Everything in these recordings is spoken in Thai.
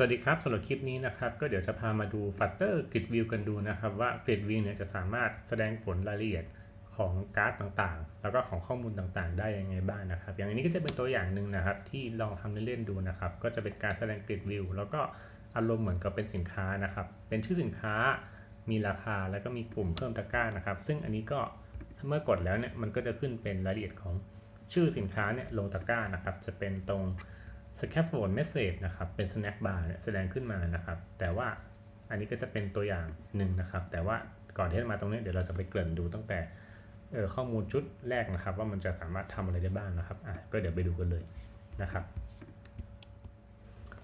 สวัสดีครับสำหรับคลิปนี้นะครับ ก็เดี๋ยวจะพามาดูฟัตเตอร์กริดวิวกันดูนะครับ ว่ากริดวิวเนี่ยจะสามารถแสดงผลรายละเอียดของการ์ดต่างๆ แล้วก็ของข้อมูลต่างๆ ได้ยังไงบ้างนะครับ อย่างนี้ก็จะเป็นตัวอย่างหนึ่งนะครับ ที่ลองทำเล่นๆดูนะครับ ก็จะเป็นการแสดงกริดวิวแล้วก็อารมณ์เหมือนกับเป็นสินค้านะครับ เป็นชื่อสินค้ามีราคาแล้วก็มีปุ่มเพิ่มตะกร้านะครับ ซึ่งอันนี้ก็เมื่อกดแล้วเนี่ยมันก็จะขึ้นเป็นรายละเอียดของชื่อสินค้าเนี่ยลงตะกร้านะครับ จะเป็นตรง scaffold message นะครับ เป็น snack bar เนี่ยแสดงขึ้นมานะครับ แต่ว่าอันนี้ก็จะเป็นตัวอย่างหนึ่งนะครับ แต่ว่าก่อนที่จะมาตรงนี้เดี๋ยวเราจะไปเกริ่นดูตั้งแต่เออข้อมูลชุดแรกนะครับ ว่ามันจะสามารถทำอะไรได้บ้างนะครับอะก็เดี๋ยวไปดูกันเลยนะครับ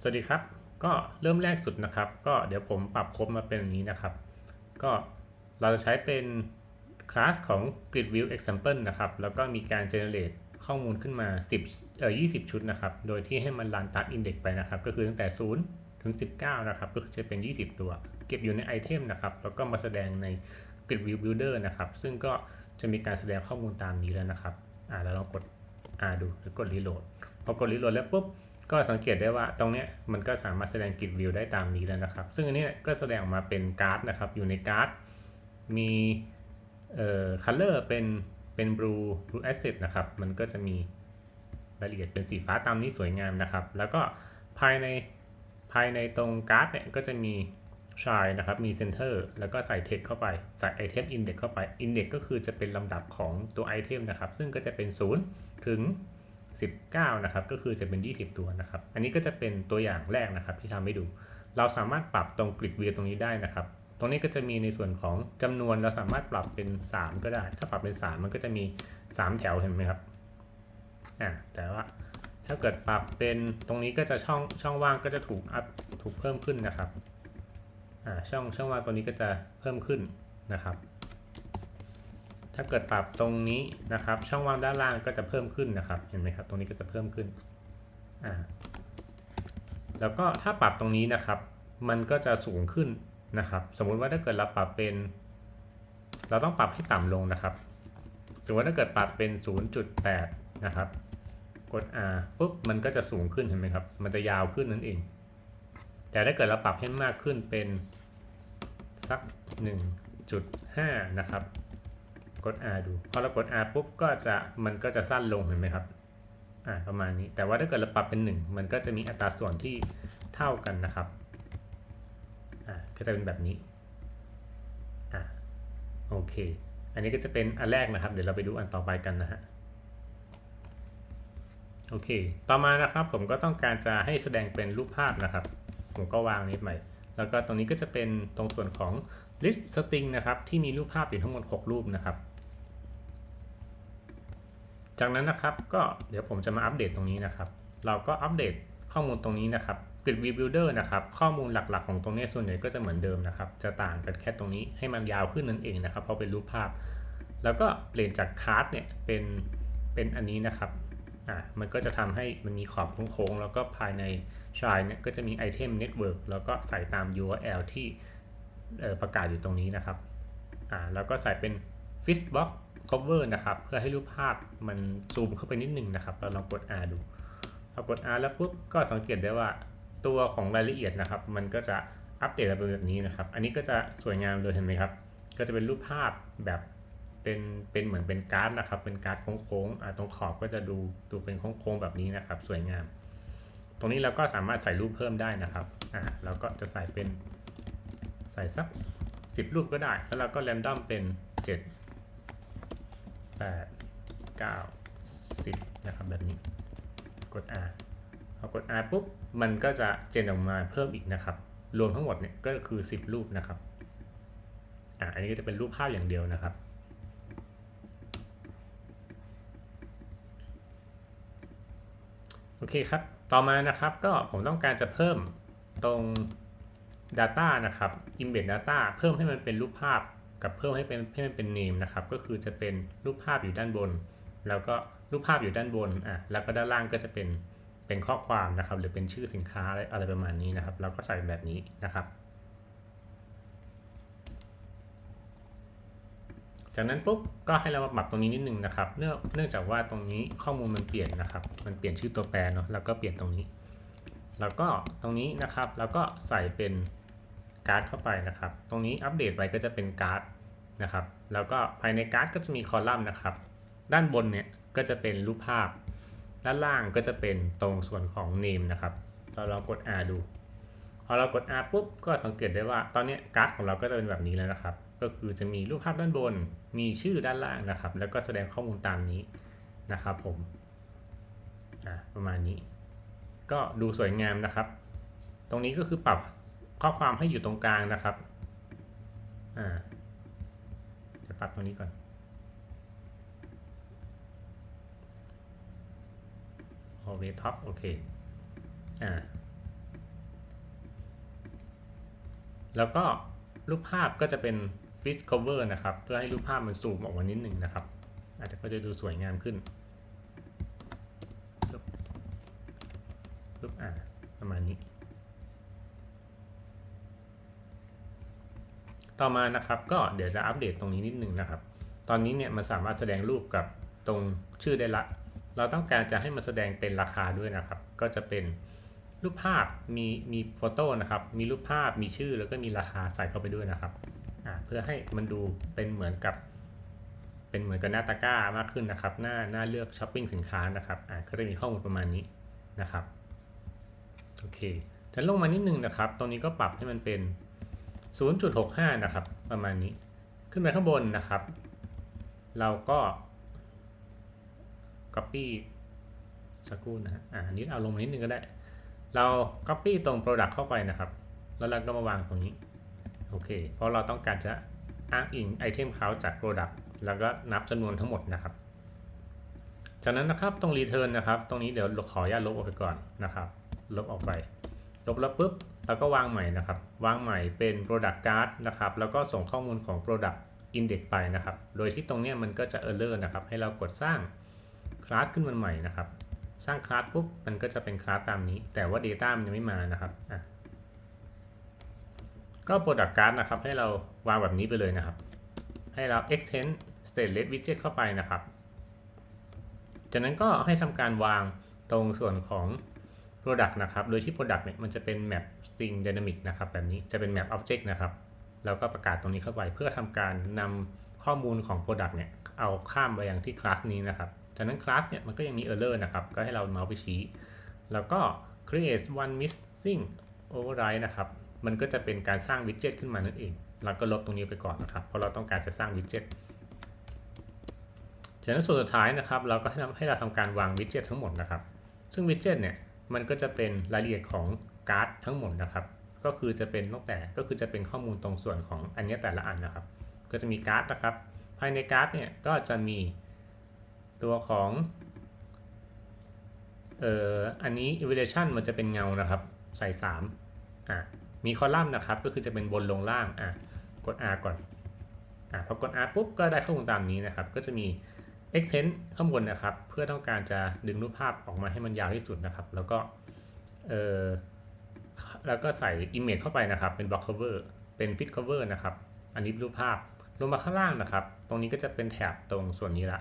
สวัสดีครับ ก็เริ่มแรกสุดนะครับ ก็เดี๋ยวผมปรับครบมาเป็นอย่างนี้นะครับ ก็เราจะใช้เป็นคลาสของ grid view example นะครับ แล้วก็มีการ generate ข้อมูลขึ้นมา 10เอ่อ20 ชุดนะครับ โดยที่ให้มันรันตาม index ไปนะครับ ก็คือตั้งแต่ 0 ถึง 19 นะครับ ก็จะเป็น 20 ตัว เก็บอยู่ในไอเทมนะครับ แล้วก็มาแสดงใน grid view builder นะครับ ซึ่งก็จะมีการแสดงข้อมูลตามนี้แล้วนะครับอ่าแล้วเรากด R ดูหรือกด reload พอกด reload แล้วปุ๊บ ก็สังเกตได้ว่าตรงเนี้ยมันก็สามารถแสดงกริดวิวได้ตามนี้แล้วนะครับ ซึ่งอันนี้ก็แสดงออกมาเป็นการ์ดนะครับ อยู่ในการ์ดมีเอ่อ color เป็น เป็น blue blue asset นะครับ มันก็จะมีรายละเอียดเป็นสีฟ้าตามนี้สวยงามนะครับ แล้วก็ภายในภายในตรงการ์ดเนี่ยก็จะมี shine นะครับ มี center แล้วก็ใส่ text เข้าไป ใส่ item index เข้าไป index ก็คือจะเป็นลำดับของตัวไอเทมนะครับ ซึ่งก็จะเป็น 0 ถึง 19 นะครับ ก็คือจะเป็น 20 ตัวนะครับ อันนี้ก็จะเป็นตัวอย่างแรกนะครับที่ทำให้ดู เราสามารถปรับตรงกริดวิวตรงนี้ได้นะครับ ตรงนี้ก็จะมีในส่วนของจำนวนเราสามารถปรับเป็น 3 ก็ได้ ถ้าปรับเป็น 3 มันก็จะมี 3 แถวเห็นไหมครับอ่าแต่ว่าถ้าเกิดปรับเป็นตรงนี้ก็จะช่องช่องว่างก็จะถูกอัพถูกเพิ่มขึ้นนะครับอ่าช่องช่องว่างตรงนี้ก็จะเพิ่มขึ้นนะครับ ถ้าเกิดปรับตรงนี้นะครับ ช่องว่างด้านล่างก็จะเพิ่มขึ้นนะครับ เห็นไหมครับ ตรงนี้ก็จะเพิ่มขึ้นอ่าแล้วก็ถ้าปรับตรงนี้นะครับ มันก็จะสูงขึ้น นะครับ สมมุติว่าถ้าเกิดเราปรับเป็น เราต้องปรับให้ต่ำลงนะครับสมมติว่าถ้าเกิดปรับเป็น 0.8 นะครับ กด R ปุ๊บมันก็จะสูงขึ้นเห็นไหมครับ มันจะยาวขึ้นนั่นเอง แต่ถ้าเกิดเราปรับให้มากขึ้นเป็นสัก 1.5 นะครับ กด R ดู พอเรากด R ปุ๊บก็จะมันก็จะสั้นลงเห็นไหมครับอ่าประมาณนี้ แต่ว่าถ้าเกิดเราปรับเป็น 1 มันก็จะมีอัตราส่วนที่เท่ากันนะครับ ก็จะเป็นแบบนี้อ่าโอเค อันนี้ก็จะเป็นอันแรกนะครับ เดี๋ยวเราไปดูอันต่อไปกันนะฮะโอเค ต่อมานะครับผมก็ต้องการจะให้แสดงเป็นรูปภาพนะครับ ผมก็วางนี้ใหม่ แล้วก็ตรงนี้ก็จะเป็นตรงส่วนของ list string นะครับ ที่มีรูปภาพอยู่ทั้งหมด 6 รูปนะครับ จากนั้นนะครับก็เดี๋ยวผมจะมาอัปเดตตรงนี้นะครับ เราก็อัปเดตข้อมูลตรงนี้นะครับ Grid View Builder นะครับข้อมูลหลักๆ ของตรงนี้ส่วนใหญ่ก็จะเหมือนเดิมนะครับ จะต่างกันแค่ตรงนี้ให้มันยาวขึ้นนั่นเองนะครับเพราะเป็นรูปภาพ แล้วก็เปลี่ยนจากคาร์ดเนี่ยเป็นเป็นอันนี้นะครับอะมันก็จะทำให้มันมีขอบโค้งๆ แล้วก็ภายในชายเนี่ยก็จะมีไอเทมเน็ตเวิร์กแล้วก็ใส่ตาม URL ที่ประกาศอยู่ตรงนี้นะครับอ่าแล้วก็ใส่เป็น Fishbox cover นะครับเพื่อให้รูปภาพมันซูมเข้าไปนิดนึงนะครับเราลองกด R ดูพอกด R แล้วปุ๊บก็สังเกตได้ว่า ตัวของรายละเอียดนะครับ มันก็จะอัปเดตเป็นแบบนี้นะครับ อันนี้ก็จะสวยงามเลยเห็นไหมครับ ก็จะเป็นรูปภาพแบบเป็นเป็นเหมือนเป็นการ์ดนะครับ เป็นการ์ดโค้งๆตรงขอบก็จะดูดูเป็นโค้งๆแบบนี้นะครับ สวยงาม ตรงนี้เราก็สามารถใส่รูปเพิ่มได้นะครับอ่าเราก็จะใส่เป็นใส่สักสิบรูปก็ได้ แล้วเราก็แรนดอมเป็นเจ็ดแปดเก้าสิบนะครับแบบนี้ กด R พอกด R ปุ๊บมันก็จะเจนออกมาเพิ่มอีกนะครับ รวมทั้งหมดเนี่ยก็คือ 10 รูปนะครับอ่าอันนี้ก็จะเป็นรูปภาพอย่างเดียวนะครับโอเคครับ ต่อมานะครับก็ผมต้องการจะเพิ่มตรง Data นะครับ Embed Data เพิ่มให้มันเป็นรูปภาพกับเพิ่มให้เป็นให้มันเป็น name นะครับ ก็คือจะเป็นรูปภาพอยู่ด้านบน แล้วก็รูปภาพอยู่ด้านบนอะแล้วก็ด้านล่างก็จะเป็น เป็นข้อความนะครับ หรือเป็นชื่อสินค้าอะไรอะไรประมาณนี้นะครับ เราก็ใส่แบบนี้นะครับ จากนั้นปุ๊บก็ให้เรามาปรับตรงนี้นิดนึงนะครับ เนื่องเนื่องจากว่าตรงนี้ข้อมูลมันเปลี่ยนนะครับ มันเปลี่ยนชื่อตัวแปรเนาะแล้วก็เปลี่ยนตรงนี้ แล้วก็ตรงนี้นะครับแล้วก็ใส่เป็นการ์ดเข้าไปนะครับ ตรงนี้อัปเดตไปก็จะเป็นการ์ดนะครับ แล้วก็ภายในการ์ดก็จะมีคอลัมน์นะครับ ด้านบนเนี่ยก็จะเป็นรูปภาพ ด้านล่างก็จะเป็นตรงส่วนของ name นะครับ เราลองกด R ดู พอเรากด R ปุ๊บก็สังเกตได้ว่าตอนนี้การ์ดของเราก็จะเป็นแบบนี้แล้วนะครับ ก็คือจะมีรูปภาพด้านบน มีชื่อด้านล่างนะครับ แล้วก็แสดงข้อมูลตามนี้นะครับผมอ่าประมาณนี้ ก็ดูสวยงามนะครับ ตรงนี้ก็คือปรับข้อความให้อยู่ตรงกลางนะครับ อ่าเดี๋ยวปรับตรงนี้ก่อน โอเวท็อปโอเคอ่าแล้วก็รูปภาพก็จะเป็น fish cover นะครับ เพื่อให้รูปภาพมันสูมออกมานิดหนึ่งนะครับ อาจจะก็จะดูสวยงามขึ้นปรูปอ่าประมาณนี้ ต่อมานะครับก็เดี๋ยวจะอัปเดตตรงนี้นิดหนึ่งนะครับ ตอนนี้เนี่ยมันสามารถแสดงรูปกับตรงชื่อได้ละ เราต้องการจะให้มันแสดงเป็นราคาด้วยนะครับ ก็จะเป็นรูปภาพมีมีโฟโต้นะครับ มีรูปภาพมีชื่อแล้วก็มีราคาใส่เข้าไปด้วยนะครับเพื่อให้มันดูเป็นเหมือนกับเป็นเหมือนกับหน้าตะกร้ามากขึ้นนะครับ หน้าหน้าเลือกช้อปปิ้งสินค้านะครับอ่าก็จะมีข้อมูลประมาณนี้นะครับโอเคแต่ลงมานิดนึงนะครับ ตรงนี้ก็ปรับให้มันเป็น 0.65 นะครับ ประมาณนี้ ขึ้นไปข้างบนนะครับ เราก็ copy สักครู่นะฮะอ่านนี้เอาลงมานิดนึงก็ได้ เรา copy ตรง product เข้าไปนะครับ แล้วเราก็มาวางตรงนี้ โอเค เพราะเราต้องการจะอ้างอิงไอเทมเขาจาก product แล้วก็นับจำนวนทั้งหมดนะครับ จากนั้นนะครับตรง return นะครับ ตรงนี้เดี๋ยวขออนุญาตลบออกไปก่อนนะครับ ลบออกไป ลบแล้วปุ๊บแล้วก็วางใหม่นะครับ วางใหม่เป็น product card นะครับ แล้วก็ส่งข้อมูลของ product index ไปนะครับ โดยที่ตรงนี้มันก็จะ error นะครับ ให้เรากดสร้าง คลาสขึ้นมาใหม่นะครับ สร้างคลาสปุ๊บมันก็จะเป็นคลาสตามนี้ แต่ว่า Data มันยังไม่มานะครับอะก็ Product Card นะครับ ให้เราวางแบบนี้ไปเลยนะครับ ให้เรา extend stateless widget เข้าไปนะครับ จากนั้นก็ให้ทำการวางตรงส่วนของ Product นะครับ โดยที่ Product เนี่ยมันจะเป็น map string dynamic นะครับ แบบนี้จะเป็น map object นะครับ แล้วก็ประกาศตรงนี้เข้าไปเพื่อทำการนำข้อมูลของ Product เนี่ย เอาข้ามไปยังที่คลาสนี้นะครับ จากนั้นคลาสเนี่ยมันก็ยังมี error นะครับ ก็ให้เราเมาส์ไปชี้ แล้วก็ create one missing override นะครับ มันก็จะเป็นการสร้างวิดเจ็ตขึ้นมานั่นเอง เราก็ลบตรงนี้ไปก่อนนะครับ เพราะเราต้องการจะสร้างวิดเจ็ตจากนั้นส่วนสุดท้ายนะครับ เราก็ให้ให้เราทำการวางวิดเจ็ตทั้งหมดนะครับ ซึ่งวิดเจ็ตเนี่ยมันก็จะเป็นรายละเอียดของการ์ดทั้งหมดนะครับ ก็คือจะเป็นตั้งแต่ก็คือจะเป็นข้อมูลตรงส่วนของอันนี้แต่ละอันนะครับ ก็จะมีการ์ดนะครับ ภายในการ์ดเนี่ยก็จะมี ตัวของเอ่ออันนี้ evaluation มันจะเป็นเงานะครับ ใส่3อะมีคอลัมน์นะครับ ก็คือจะเป็นบนลงล่างอะกด R ก่อนอะพอกด R ปุ๊บก็ได้ข้อมูลตามนี้นะครับ ก็จะมี extend ข้างบนนะครับ เพื่อต้องการจะดึงรูปภาพออกมาให้มันยาวที่สุดนะครับ แล้วก็เอ่อแล้วก็ใส่ image เข้าไปนะครับ เป็น block cover เป็น fit cover นะครับ อันนี้รูปภาพลงมาข้างล่างนะครับ ตรงนี้ก็จะเป็นแถบตรงส่วนนี้ละ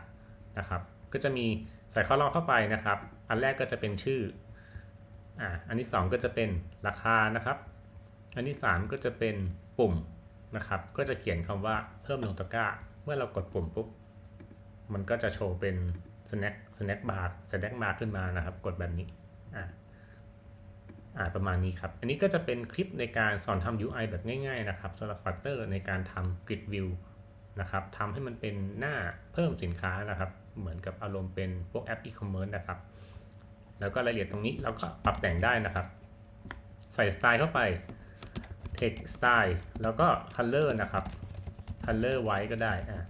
นะครับ ก็จะมีใส่ข้อลัมน์เข้าไปนะครับ อันแรกก็จะเป็นชื่ออ่าอันที่ 2 ก็จะเป็นราคานะครับ อันที่ 3 ก็จะเป็นปุ่มนะครับ ก็จะเขียนคำว่าเพิ่มลงตะกร้า เมื่อเรากดปุ่มปุ๊บ มันก็จะโชว์เป็น snack snack bar snack bar ขึ้นมานะครับ กดแบบนี้อ่าอ่าประมาณนี้ครับ อันนี้ก็จะเป็นคลิปในการสอนทำ UI แบบง่ายๆนะครับสำหรับ Flutter ในการทำ grid view นะครับทำให้มันเป็นหน้าเพิ่มสินค้านะครับ เหมือนกับอารมณ์เป็นพวกแอป e-commerce นะครับ แล้วก็รายละเอียดตรงนี้เราก็ปรับแต่งได้นะครับ ใส่สไตล์เข้าไป text style แล้วก็ color นะครับ color ไว้ก็ได้อะ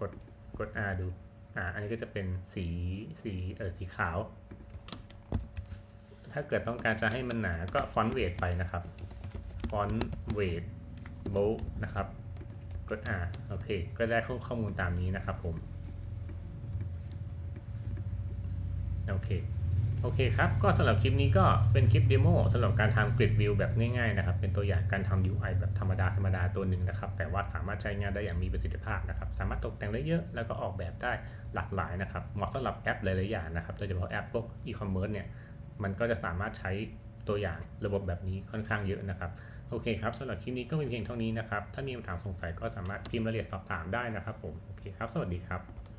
กดกด R ดูอ่าอันนี้ก็จะเป็นสีสีเออสีขาว ถ้าเกิดต้องการจะให้มันหนาก็ฟอนต์เวทไปนะครับ ฟอนต์เวทโบนะครับ ดอ่าโอเค ก็ได้ข้อข้อมูลตามนี้นะครับผม โอเค โอเคครับ ก็สำหรับคลิปนี้ก็เป็นคลิปเดโมสำหรับการทำ Grid View แบบง่ายๆนะครับ เป็นตัวอย่างการทำ UI แบบธรรมดาธรรมดาตัวหนึ่งนะครับ แต่ว่าสามารถใช้งานได้อย่างมีประสิทธิภาพนะครับ สามารถตกแต่งได้เยอะ แล้วก็ออกแบบได้หลากหลายนะครับ เหมาะสำหรับแอปหลายๆอย่างนะครับ โดยเฉพาะแอปพวก e-commerce เนี่ย มันก็จะสามารถใช้ตัวอย่างระบบแบบนี้ค่อนข้างเยอะนะครับ โอเคครับสำหรับคลิปนี้ก็เป็นเพียงเท่านี้นะครับ ถ้ามีคำถามสงสัยก็สามารถพิมพ์รายละเอียดสอบถามได้นะครับผม โอเคครับ สวัสดีครับ